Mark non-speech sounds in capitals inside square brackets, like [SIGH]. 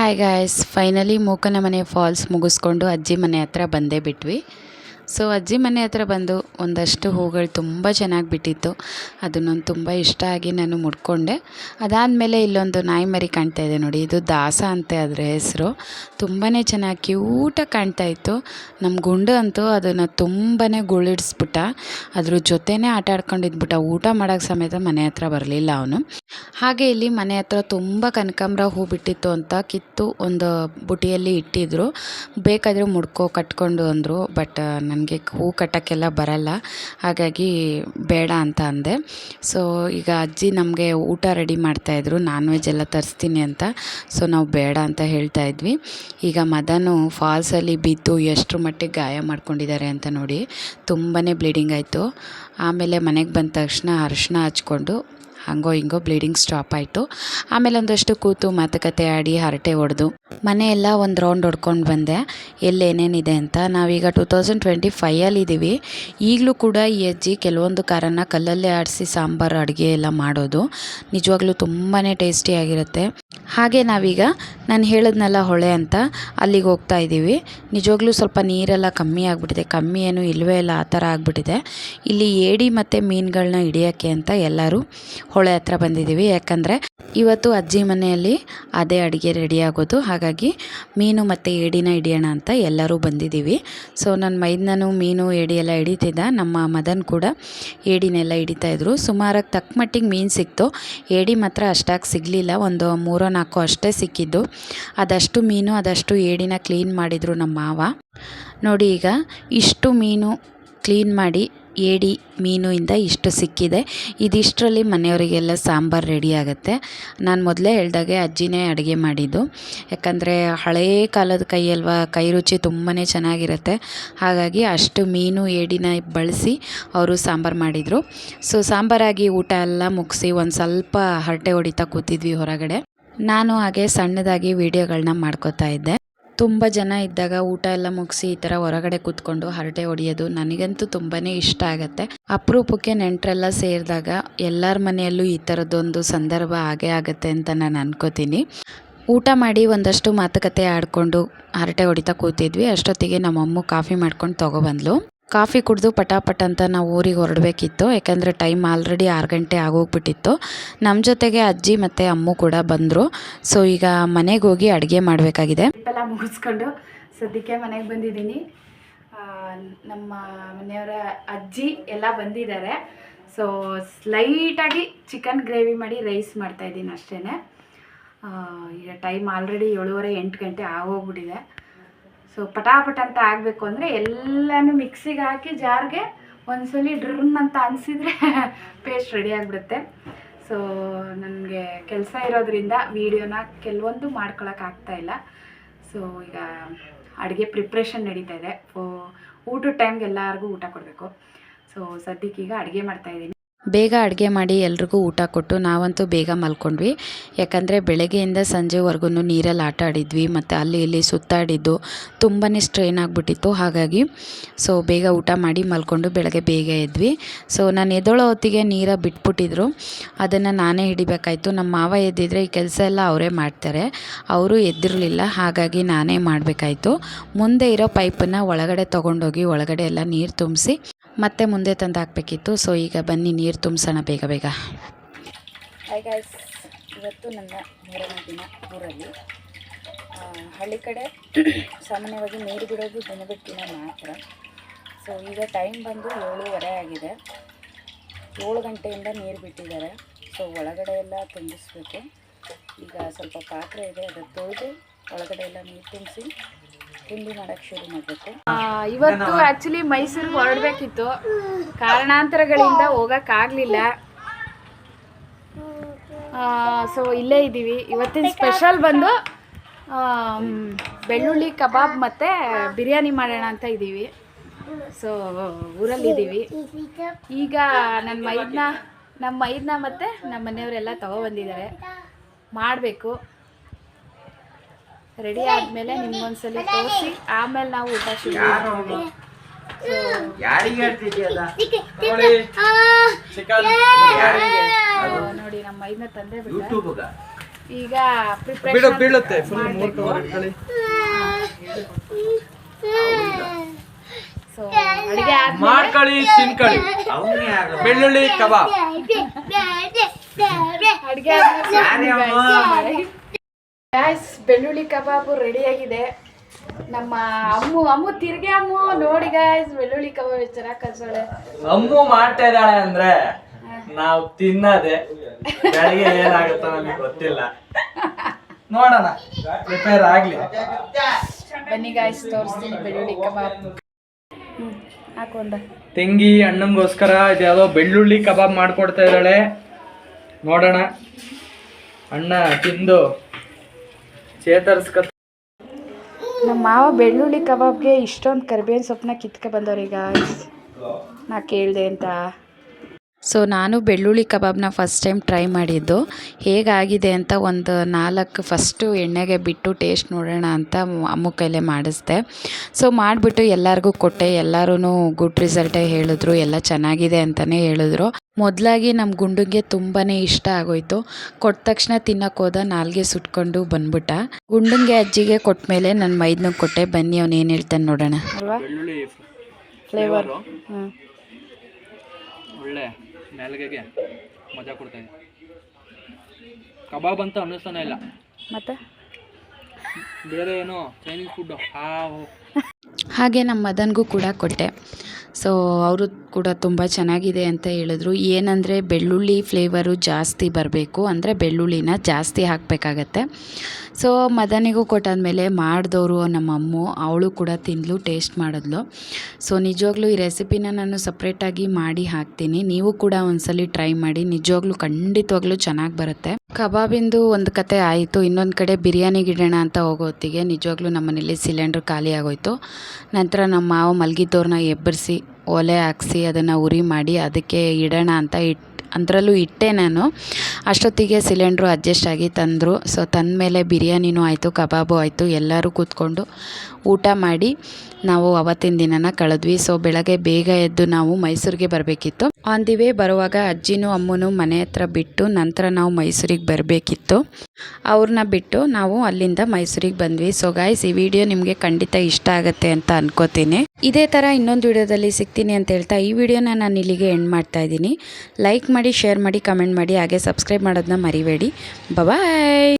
Hi guys finally ಮೂಕನ ಮನೆ falls ಮುಗಿಸ್ಕೊಂಡು ಅಜ್ಜಿ ಮನೆ ಹತ್ರ ಬಂದೇ ಬಿಟ್ವಿ ಸೊ ಅಜ್ಜಿ ಮನೆ ಹತ್ರ ಬಂದು ಒಂದಷ್ಟು ಹೂಗಳು ತುಂಬ ಚೆನ್ನಾಗಿ ಬಿಟ್ಟಿತ್ತು. ಅದು ನಂಗೆ ತುಂಬ ಇಷ್ಟ ಆಗಿ ನಾನು ಮುಡ್ಕೊಂಡೆ. ಅದಾದಮೇಲೆ ಇಲ್ಲೊಂದು ನಾಯಿ ಮರಿ ಕಾಣ್ತಾ ಇದೆ ನೋಡಿ. ಇದು ದಾಸ ಅಂತ ಅದರ ಹೆಸರು. ತುಂಬಾ ಚೆನ್ನಾಗಿ ಕ್ಯೂಟಾಗಿ ಕಾಣ್ತಾ ಇತ್ತು. ನಮ್ಮ ಗುಂಡು ಅಂತೂ ಅದನ್ನು ತುಂಬಾ ಗುಳಿಡ್ಸ್ಬಿಟ್ಟ ಅದ್ರ ಜೊತೆನೇ ಆಟ ಆಡ್ಕೊಂಡಿದ್ಬಿಟ್ಟ ಊಟ ಮಾಡೋಕ್ಕೆ ಸಮೇತ ಮನೆ ಹತ್ರ ಬರಲಿಲ್ಲ ಅವನು. ಹಾಗೆ ಇಲ್ಲಿ ಮನೆ ಹತ್ರ ತುಂಬ ಕನಕಾಂಬರ ಹೂ ಬಿಟ್ಟಿತ್ತು ಅಂತ ಕಿತ್ತು ಒಂದು ಬುಟಿಯಲ್ಲಿ ಇಟ್ಟಿದ್ರು. ಬೇಕಾದರೂ ಮುಡ್ಕೋ, ಕಟ್ಕೊಂಡು ಅಂದರು. ಬಟ್ ನನಗೆ ಹೂ ಕಟ್ಟೋಕ್ಕೆಲ್ಲ ಬರಲ್ಲ. ಹಾಗಾಗಿ ಬೇಡ ಅಂತ ಅಂದೆ. ಸೊ ಈಗ ಅಜ್ಜಿ ನಮಗೆ ಊಟ ರೆಡಿ ಮಾಡ್ತಾಯಿದ್ರು ನಾನ್ ವೆಜ್ ಎಲ್ಲ ತರಿಸ್ತೀನಿ ಅಂತ. ಸೊ ನಾವು ಬೇಡ ಅಂತ ಹೇಳ್ತಾ ಇದ್ವಿ. ಈಗ ಮದನು ಫಾಲ್ಸಲ್ಲಿ ಬಿದ್ದು ಎಷ್ಟರ ಮಟ್ಟಿಗೆ ಗಾಯ ಮಾಡ್ಕೊಂಡಿದ್ದಾರೆ ಅಂತ ನೋಡಿ ತುಂಬಾ ಬ್ಲೀಡಿಂಗ್ ಆಯಿತು. ಆಮೇಲೆ ಮನೆಗೆ ಬಂದ ತಕ್ಷಣ ಅರಿಶಿನ ಹಚ್ಕೊಂಡು ಹಾಗೋ ಹಿಂಗೋ ಬ್ಲೀಡಿಂಗ್ ಸ್ಟಾಪ್ ಆಯಿತು. ಆಮೇಲೆ ಒಂದಷ್ಟು ಕೂತು ಮಾತುಕತೆ ಆಡಿ ಹರಟೆ ಹೊಡೆದು. ಮನೆಯೆಲ್ಲ ಒಂದು ರೌಂಡ್ ಹೊಡ್ಕೊಂಡು ಬಂದೆ. ಎಲ್ಲಿ ಏನೇನಿದೆ ಅಂತ. ನಾವೀಗ ಟೂ ತೌಸಂಡ್ ಟ್ವೆಂಟಿ ಫೈಯಲ್ಲಿ ಇದ್ದೀವಿ ಈಗಲೂ ಕೂಡ ಈ ಅಜ್ಜಿ ಕೆಲವೊಂದು ಕಾರನ್ನು ಕಲ್ಲಲ್ಲೇ ಆಡಿಸಿ ಸಾಂಬಾರು, ಅಡುಗೆ ಎಲ್ಲ ಮಾಡೋದು. ನಿಜವಾಗ್ಲೂ ತುಂಬಾ ಟೇಸ್ಟಿಯಾಗಿರುತ್ತೆ ಹಾಗೆ ನಾವೀಗ ನಾನು ಹೇಳಿದ್ನಲ್ಲ ಹೊಳೆ ಅಂತ ಅಲ್ಲಿಗೆ ಹೋಗ್ತಾ ಇದ್ದೀವಿ. ನಿಜವಾಗ್ಲೂ ಸ್ವಲ್ಪ ನೀರೆಲ್ಲ ಕಮ್ಮಿ ಆಗಿಬಿಟ್ಟಿದೆ. ಕಮ್ಮಿ ಏನು ಇಲ್ಲವೇ ಇಲ್ಲ, ಆ ಥರ ಆಗಿಬಿಟ್ಟಿದೆ. ಇಲ್ಲಿ ಏಡಿ ಮತ್ತು ಮೀನುಗಳನ್ನ ಹಿಡಿಯೋಕ್ಕೆ ಅಂತ ಎಲ್ಲರೂ ಹೊಳೆ ಹತ್ರ ಬಂದಿದ್ದೀವಿ. ಯಾಕಂದರೆ ಇವತ್ತು ಅಜ್ಜಿ ಮನೆಯಲ್ಲಿ ಅದೇ ಅಡುಗೆ ರೆಡಿ ಆಗೋದು. ಹಾಗಾಗಿ ಮೀನು ಮತ್ತು ಏಡಿನ ಹಿಡಿಯೋಣ ಅಂತ ಎಲ್ಲರೂ ಬಂದಿದ್ದೀವಿ. ಸೊ ನನ್ನ ಮೈದನೂ ಮೀನು ಏಡಿ ಎಲ್ಲ ಹಿಡಿತಿದ್ದ. ನಮ್ಮ ಮದನ್ ಕೂಡ ಏಡಿನೆಲ್ಲ ಹಿಡಿತಾಯಿದ್ರು ಸುಮಾರಾಗಿ ತಕ್ಕ ಮಟ್ಟಿಗೆ ಮೀನು ಸಿಕ್ತು. ಏಡಿ ಮಾತ್ರ ಅಷ್ಟಾಗಿ ಸಿಗಲಿಲ್ಲ. ಒಂದು ಮೂರೋ ನಾಲ್ಕು ಅಷ್ಟೇ ಸಿಕ್ಕಿದ್ದು. ಅದಷ್ಟು ಮೀನು, ಅದಷ್ಟು ಏಡಿನ ಕ್ಲೀನ್ ಮಾಡಿದರು ನಮ್ಮ ಮಾವ. ನೋಡಿ ಈಗ ಇಷ್ಟು ಮೀನು ಕ್ಲೀನ್ ಮಾಡಿ ಏಡಿ ಮೀನು ಇಂದ ಇಷ್ಟು ಸಿಕ್ಕಿದೆ. ಇದಿಷ್ಟರಲ್ಲಿ ಮನೆಯವರಿಗೆಲ್ಲ ಸಾಂಬಾರು ರೆಡಿ ಆಗುತ್ತೆ. ನಾನು ಮೊದಲೇ ಹೇಳ್ದಾಗೆ ಅಜ್ಜಿನೇ ಅಡುಗೆ ಮಾಡಿದ್ದು. ಯಾಕಂದರೆ ಹಳೇ ಕಾಲದ ಕೈ ಅಲ್ವಾ, ಕೈ ರುಚಿ ತುಂಬಾ ಚೆನ್ನಾಗಿರುತ್ತೆ. ಹಾಗಾಗಿ ಅಷ್ಟು ಮೀನು ಏಡಿನ ಬಳಸಿ ಅವರು ಸಾಂಬಾರು ಮಾಡಿದರು. ಸೊ, ಸಾಂಬಾರಾಗಿ ಊಟ ಎಲ್ಲ ಮುಗಿಸಿ ಒಂದು ಸ್ವಲ್ಪ ಹರಟೆ ಹೊಡಿತಾ ಕೂತಿದ್ವಿ ಹೊರಗಡೆ. ನಾನು ಹಾಗೆ ಸಣ್ಣದಾಗಿ ವೀಡಿಯೋಗಳನ್ನ ಮಾಡ್ಕೋತಾ ಇದ್ದೆ. ತುಂಬ ಜನ ಇದ್ದಾಗ ಊಟ ಎಲ್ಲ ಮುಗಿಸಿ ಈ ಥರ ಹೊರಗಡೆ ಕೂತ್ಕೊಂಡು ಹರಟೆ ಹೊಡೆಯೋದು ನನಗಂತೂ ತುಂಬಾ ಇಷ್ಟ ಆಗುತ್ತೆ. ಅಪರೂಪಕ್ಕೆ ನೆಂಟರೆಲ್ಲ ಸೇರಿದಾಗ ಎಲ್ಲರ ಮನೆಯಲ್ಲೂ ಈ ಥರದ್ದೊಂದು ಸಂದರ್ಭ ಆಗೇ ಆಗುತ್ತೆ ಅಂತ ನಾನು ಅನ್ಕೋತೀನಿ. ಊಟ ಮಾಡಿ ಒಂದಷ್ಟು ಮಾತುಕತೆ ಆಡಿಕೊಂಡು ಹರಟೆ ಹೊಡಿತಾ ಕೂತಿದ್ವಿ. ಅಷ್ಟೊತ್ತಿಗೆ ನಮ್ಮಮ್ಮ ಕಾಫಿ ಮಾಡ್ಕೊಂಡು ತೊಗೊಬಂದ್ಲು ಕಾಫಿ ಕುಡಿದು ಪಟಾಪಟ್ ಅಂತ ನಾವು ಊರಿಗೆ ಹೊರಡಬೇಕಿತ್ತು, ಯಾಕಂದರೆ ಟೈಮ್ ಆಲ್ರೆಡಿ ಆರು ಗಂಟೆ ಆಗೋಗ್ಬಿಟ್ಟಿತ್ತು. ನಮ್ಮ ಜೊತೆಗೆ ಅಜ್ಜಿ ಮತ್ತು ಅಮ್ಮು ಕೂಡ ಬಂದರು. ಸೊ ಈಗ ಮನೆಗೆ ಹೋಗಿ ಅಡುಗೆ ಮಾಡಬೇಕಾಗಿದೆ. ಎಲ್ಲ ಮುಗಿಸ್ಕೊಂಡು ಸದ್ಯಕ್ಕೆ ಮನೆಗೆ ಬಂದಿದ್ದೀನಿ. ನಮ್ಮ ಮನೆಯವರ ಅಜ್ಜಿ ಎಲ್ಲ ಬಂದಿದ್ದಾರೆ. ಸೊ ಸ್ಲೈಟಾಗಿ ಚಿಕನ್ ಗ್ರೇವಿ ಮಾಡಿ ರೈಸ್ ಮಾಡ್ತಾಯಿದ್ದೀನಿ ಅಷ್ಟೇ ಈಗ ಟೈಮ್ ಆಲ್ರೆಡಿ ಏಳುವರೆ ಎಂಟು ಗಂಟೆ ಆಗೋಗ್ಬಿಟ್ಟಿದೆ. ಸೊ ಪಟಾಪಟ ಅಂತ ಆಗಬೇಕು ಅಂದರೆ ಎಲ್ಲನೂ ಮಿಕ್ಸಿಗೆ ಹಾಕಿ ಜಾರ್ಗೆ ಒಂದ್ಸಲಿ ಡ್ರನ್ ಅಂತ ಅನ್ಸಿದ್ರೆ [LAUGHS] ಪೇಸ್ಟ್ ರೆಡಿ ಆಗಿಬಿಡುತ್ತೆ. ಸೊ ನನಗೆ ಕೆಲಸ ಇರೋದ್ರಿಂದ ವೀಡಿಯೋನ ಕೆಲವೊಂದು ಮಾಡ್ಕೊಳಕ್ಕೆ ಇಲ್ಲ. ಸೊ ಈಗ ಅಡುಗೆ ಪ್ರಿಪ್ರೇಷನ್ ನಡೀತಾ ಇದೆ. ಊಟದ ಟೈಮ್ಗೆ ಎಲ್ಲರಿಗೂ ಊಟ ಕೊಡಬೇಕು. ಸೊ ಸದ್ಯಕ್ಕೀಗ ಅಡುಗೆ ಮಾಡ್ತಾಯಿದ್ದೀನಿ ಬೇಗ ಅಡುಗೆ ಮಾಡಿ ಎಲ್ರಿಗೂ ಊಟ ಕೊಟ್ಟು ನಾವಂತೂ ಬೇಗ ಮಲ್ಕೊಂಡ್ವಿ. ಯಾಕಂದರೆ ಬೆಳಗ್ಗೆಯಿಂದ ಸಂಜೆವರೆಗೂ ನೀರಲ್ಲಿ ಆಟ ಆಡಿದ್ವಿ, ಮತ್ತು ಅಲ್ಲಿ ಇಲ್ಲಿ ಸುತ್ತಾಡಿದ್ದು ತುಂಬಾ ಸ್ಟ್ರೈನ್ ಆಗಿಬಿಟ್ಟಿತ್ತು. ಹಾಗಾಗಿ ಸೊ ಬೇಗ ಊಟ ಮಾಡಿ ಮಲ್ಕೊಂಡು ಬೆಳಗ್ಗೆ ಬೇಗ ಎದ್ವಿ. ಸೊ ನಾನು ಎದ್ದೋಳೋ ಹೊತ್ತಿಗೆ ನೀರ ಬಿಟ್ಬಿಟ್ಟಿದ್ರು. ಅದನ್ನು ನಾನೇ ಹಿಡಿಬೇಕಾಯ್ತು. ನಮ್ಮ ಮಾವ ಎದ್ದಿದ್ರೆ ಈ ಕೆಲಸ ಎಲ್ಲ ಅವರೇ ಮಾಡ್ತಾರೆ. ಅವರು ಎದ್ದಿರಲಿಲ್ಲ, ಹಾಗಾಗಿ ನಾನೇ ಮಾಡಬೇಕಾಯ್ತು. ಮುಂದೆ ಇರೋ ಪೈಪನ್ನು ಒಳಗಡೆ ತೊಗೊಂಡೋಗಿ ಒಳಗಡೆ ಎಲ್ಲ ನೀರು ತುಂಬಿಸಿ ಮತ್ತೆ ಮುಂದೆ ತಂದು ಹಾಕಬೇಕಿತ್ತು ಸೊ ಈಗ ಬನ್ನಿ, ನೀರು ತುಂಬಿಸೋಣ ಬೇಗ ಬೇಗ. ಹಾಯ್ ಗಾಯ್ಸ್ ಇವತ್ತು ನನ್ನ ಮೂರನೇ ದಿನ ಊರಲ್ಲಿ. ಹಳ್ಳಿ ಕಡೆ ಸಾಮಾನ್ಯವಾಗಿ ನೀರು ಬಿಡೋದು ದಿನ ಮಾತ್ರ. ಸೊ ಈಗ ಟೈಮ್ ಬಂದು ಏಳೂವರೆ ಆಗಿದೆ. ಏಳು ಗಂಟೆಯಿಂದ ನೀರು ಬಿಟ್ಟಿದ್ದಾರೆ. ಸೊ ಒಳಗಡೆ ಎಲ್ಲ ತುಂಬಿಸ್ಬೇಕು. ಈಗ ಸ್ವಲ್ಪ ಪಾತ್ರೆ ಇದೆ ಅದು ತೊಳೆದು ಒಳಗಡೆ ಎಲ್ಲ ನೀರು ತುಂಬಿಸಿ ತಿಂಡಿ ಮಾಡಕ್ ಶುರು ಮಾಡಬೇಕು. ಇವತ್ತು ಆಕ್ಚುಲಿ ಮೈಸೂರಿಗೆ ಹೊರಡಬೇಕಿತ್ತು. ಕಾರಣಾಂತರಗಳಿಂದ ಹೋಗೋಕ್ಕಾಗಲಿಲ್ಲ. ಸೊ ಇಲ್ಲೇ ಇದ್ದೀವಿ. ಇವತ್ತಿನ ಸ್ಪೆಷಲ್ ಬಂದು ಬೆಳ್ಳುಳ್ಳಿ ಕಬಾಬ್ ಮತ್ತು ಬಿರಿಯಾನಿ ಮಾಡೋಣ ಅಂತ ಇದ್ದೀವಿ. ಸೊ ಊರಲ್ಲಿದ್ದೀವಿ. ಈಗ ನನ್ನ ಮೈದನ್ನ ನಮ್ಮ ಮೈದನ್ನ ಮತ್ತು ನಮ್ಮ ಮನೆಯವರೆಲ್ಲ ತಗೊಬಂದಿದ್ದಾರೆ. ಮಾಡಬೇಕು. ರೆಡಿ ಆದಮೇಲೆ ನಿಮ್ಗೊಂದ್ಸಲಿ ತೋರಿಸಿ. ಆಮೇಲೆ ನಾವು ಊಟ ಶುರು ಮಾಡ್ತೀವಿ. ಯಾರಿಗೆ ಹೇಳ್ತಿದ್ಯಲ್ಲ ನೋಡಿ ಚಿಕನ್. ನೋಡಿ ನಮ್ಮ ಮೈದನ್ನ ತಂದೆ ಬಿಟ್ಟ. ಈಗ ಪ್ರಿಪ್ರೇಷನ್ ಬೀಳುತ್ತೆ. ಸೊ ಅಡುಗೆ ಮಾಡ್ಕೊಳ್ಳಿ ತಿನ್ಕೊಳ್ಳಿ. ಬೆಳ್ಳುಳ್ಳಿ ಕಬಾಬ್. ಅಡುಗೆ ಗ್ಯಾಸ್ ಬೆಳ್ಳುಳ್ಳಿ ಕಬಾಬು ಆಗಿದೆ. ನಮ್ಮ ಅಮ್ಮು ಅಮ್ಮು ತಿರ್ಗಿ ಅಮ್ಮು ನೋಡಿ ಗಾಯ್ಸ್ ಬೆಳ್ಳುಳ್ಳಿ ಕಬಾಬ್ ಚೆನ್ನಾಗಿ ಕಲ್ಸೋಳೆ. ಅಮ್ಮು ಮಾಡ್ತಾ ಇದ್ದಾಳೆ ಅಂದ್ರೆ ನಾವು ತಿನ್ನದೆ. ಬೆಳಗ್ಗೆ ಏನಾಗುತ್ತೋ ನಮಗೆ ಗೊತ್ತಿಲ್ಲ. ನೋಡೋಣ. ಪ್ರಿಪೇರ್ ಆಗ್ಲಿ. ಬನ್ನಿ ಗಾಯ್ಸ್ ತೋರಿಸ್ತೀನಿ ಬೆಳ್ಳುಳ್ಳಿ ಕಬಾಬ್. ಹಾಕೊಂಡ. ತಂಗಿ ಅಣ್ಣಂಗೋಸ್ಕರ ಇದ್ಯಾವುದೋ ಬೆಳ್ಳುಳ್ಳಿ ಕಬಾಬ್ ಮಾಡ್ಕೊಡ್ತಾ ಇದ್ದಾಳೆ. ನೋಡೋಣ. ಅಣ್ಣ ತಿಂದು. ಚೇತರಿಸ್ಕ ನಮ್ಮ ಮಾವ ಬೆಳ್ಳುಳ್ಳಿ ಕಬಾಬ್ಗೆ ಇಷ್ಟೊಂದು ಕರಿಬೇವಿನ ಸೊಪ್ಪನ್ನ ಕಿತ್ಕೊ ಬಂದವ್ರೀಗ ನಾ ಕೇಳಿದೆ ಅಂತ. ಸೊ ನಾನು ಬೆಳ್ಳುಳ್ಳಿ ಕಬಾಬ್ನ ಫಸ್ಟ್ ಟೈಮ್ ಟ್ರೈ ಮಾಡಿದ್ದು. ಹೇಗಾಗಿದೆ ಅಂತ ಒಂದು ನಾಲ್ಕು ಫಸ್ಟು ಎಣ್ಣೆಗೆ ಬಿಟ್ಟು ಟೇಸ್ಟ್ ನೋಡೋಣ ಅಂತ ಅಮ್ಮ ಕೈಲೇ ಮಾಡಿಸ್ದೆ. ಸೊ ಮಾಡಿಬಿಟ್ಟು ಎಲ್ಲರಿಗೂ ಕೊಟ್ಟೆ. ಎಲ್ಲರೂ ಗುಡ್ ರಿಸಲ್ಟೇ ಹೇಳಿದ್ರು. ಎಲ್ಲ ಚೆನ್ನಾಗಿದೆ ಅಂತಲೇ ಹೇಳಿದ್ರು. ಮೊದಲಾಗಿ ನಮ್ಮ ಗುಂಡುಗೆ ತುಂಬಾ ಇಷ್ಟ ಆಗೋಯ್ತು. ಕೊಟ್ಟ ತಕ್ಷಣ ತಿನ್ನಕ್ಕೆ ಹೋದ ನಾಲ್ಗೆ ಸುಟ್ಕೊಂಡು ಬಂದ್ಬಿಟ್ಟ. ಗುಂಡುಂಗೆ ಅಜ್ಜಿಗೆ ಕೊಟ್ಟ ಮೇಲೆ ನನ್ನ ಮೈದ್ನಿಗೆ ಕೊಟ್ಟೆ. ಬನ್ನಿ ಅವ್ನು ಏನು ಹೇಳ್ತಾನೆ ನೋಡೋಣ. ಅಲ್ವಾ? ಬೆಳ್ಳುಳ್ಳಿ ಫ್ಲೇವರ್ ಹ್ಞೂ ಒಳ್ಳೆ. ನೆಲಗೆಗೆ ಮಜಾ ಕೊಡ್ತಾ ಇದೆ ಕಬಾಬ್ ಅಂತ ಅನ್ನಿಸ್ತಾನೆ ಇಲ್ಲ. ಮತ್ತೆ? ಬೇರೆ ಏನೋ ಚೈನೀಸ್ ಫುಡ್ ಹಾವು ಹಾಗೆ ನಮ್ಮ ಮದನ್ಗೂ ಕೂಡ ಕೊಟ್ಟೆ. ಸೊ ಅವರು ಕೂಡ ತುಂಬ ಚೆನ್ನಾಗಿದೆ ಅಂತ ಹೇಳಿದ್ರು. ಏನಂದರೆ ಬೆಳ್ಳುಳ್ಳಿ ಫ್ಲೇವರು ಜಾಸ್ತಿ ಬರಬೇಕು. ಅಂದರೆ ಬೆಳ್ಳುಳ್ಳಿನ ಜಾಸ್ತಿ ಹಾಕಬೇಕಾಗತ್ತೆ. ಸೊ ಮದನಿಗೂ ಕೊಟ್ಟಾದ್ಮೇಲೆ ಮಾಡಿದವರು ಅಮ್ಮು, ಅವಳು ಕೂಡ ತಿಂದಲು, ಟೇಸ್ಟ್ ಮಾಡಿದ್ಲು. ಸೊ ನಿಜವಾಗ್ಲೂ ಈ ರೆಸಿಪಿನ ನಾನು ಸಪ್ರೇಟಾಗಿ ಮಾಡಿ ಹಾಕ್ತೀನಿ. ನೀವು ಕೂಡ ಒಂದ್ಸಲಿ ಟ್ರೈ ಮಾಡಿ. ನಿಜವಾಗ್ಲೂ ಖಂಡಿತವಾಗ್ಲೂ ಚೆನ್ನಾಗಿ ಬರುತ್ತೆ. ಕಬಾಬಿಂದು ಒಂದು ಕತೆ ಆಯಿತು. ಇನ್ನೊಂದು ಕಡೆ ಬಿರಿಯಾನಿಗೆ ಗಿಡೋಣ ಅಂತ ಹೋಗೋ ಹೊತ್ತಿಗೆ ನಿಜವಾಗ್ಲೂ ನಮ್ಮ ಮನೇಲಿ ಸಿಲಿಂಡ್ರ್ ಖಾಲಿ ಆಗೋಯ್ತು. ನಂತರ ನಮ್ಮ ಮಾವ ಮಲಗಿದ್ದವ್ರನ್ನ ಎಬ್ಬರಿಸಿ, ಒಲೆ ಹಾಕ್ಸಿ ಅದನ್ನು ಉರಿ ಮಾಡಿ ಅದಕ್ಕೆ ಇಡೋಣ ಅಂತ ಇಟ್ಟು ಅದರಲ್ಲೂ ಇಟ್ಟೆ ನಾನು. ಅಷ್ಟೊತ್ತಿಗೆ ಸಿಲಿಂಡ್ರು ಅಡ್ಜಸ್ಟ್ ಆಗಿ ತಂದರು. ಸೊ ತಂದ ಮೇಲೆ ಬಿರಿಯಾನಿನೂ ಆಯಿತು, ಕಬಾಬು ಆಯಿತು, ಎಲ್ಲರೂ ಕೂತ್ಕೊಂಡು ಊಟ ಮಾಡಿ ನಾವು ಅವತ್ತಿನ ದಿನನ ಕಳೆದ್ವಿ. ಸೊ ಬೆಳಗ್ಗೆ ಬೇಗ ಎದ್ದು ನಾವು ಮೈಸೂರಿಗೆ ಬರಬೇಕಿತ್ತು. ಆನ್ ದಿ ವೇ ಬರುವಾಗ ಅಜ್ಜಿನೂ ಅಮ್ಮನೂ ಮನೆ ಹತ್ರ ಬಿಟ್ಟು ನಂತರ ನಾವು ಮೈಸೂರಿಗೆ ಬರಬೇಕಿತ್ತು. ಅವ್ರನ್ನ ಬಿಟ್ಟು ನಾವು ಅಲ್ಲಿಂದ ಮೈಸೂರಿಗೆ ಬಂದ್ವಿ. ಸೊ ಗಾಯ್ಸ್ ಈ ವಿಡಿಯೋ ನಿಮಗೆ ಖಂಡಿತ ಇಷ್ಟ ಆಗುತ್ತೆ ಅಂತ ಅನ್ಕೋತೀನಿ. ಇದೇ ಥರ ಇನ್ನೊಂದು ವಿಡಿಯೋದಲ್ಲಿ ಸಿಗ್ತೀನಿ ಅಂತ ಹೇಳ್ತಾ ಈ ವಿಡಿಯೋನ ನಾನು ಇಲ್ಲಿಗೆ ಎಂಡ್ ಮಾಡ್ತಾ ಇದ್ದೀನಿ. ಲೈಕ್ ಮಾಡಿ ಶೇರ್ ಮಾಡಿ ಕಮೆಂಟ್ ಮಾಡಿ ಹಾಗೆ ಸಬ್ಸ್ಕ್ರೈಬ್ ಮಾಡೋದನ್ನ ಮರಿಬೇಡಿ. ಬಾಯ್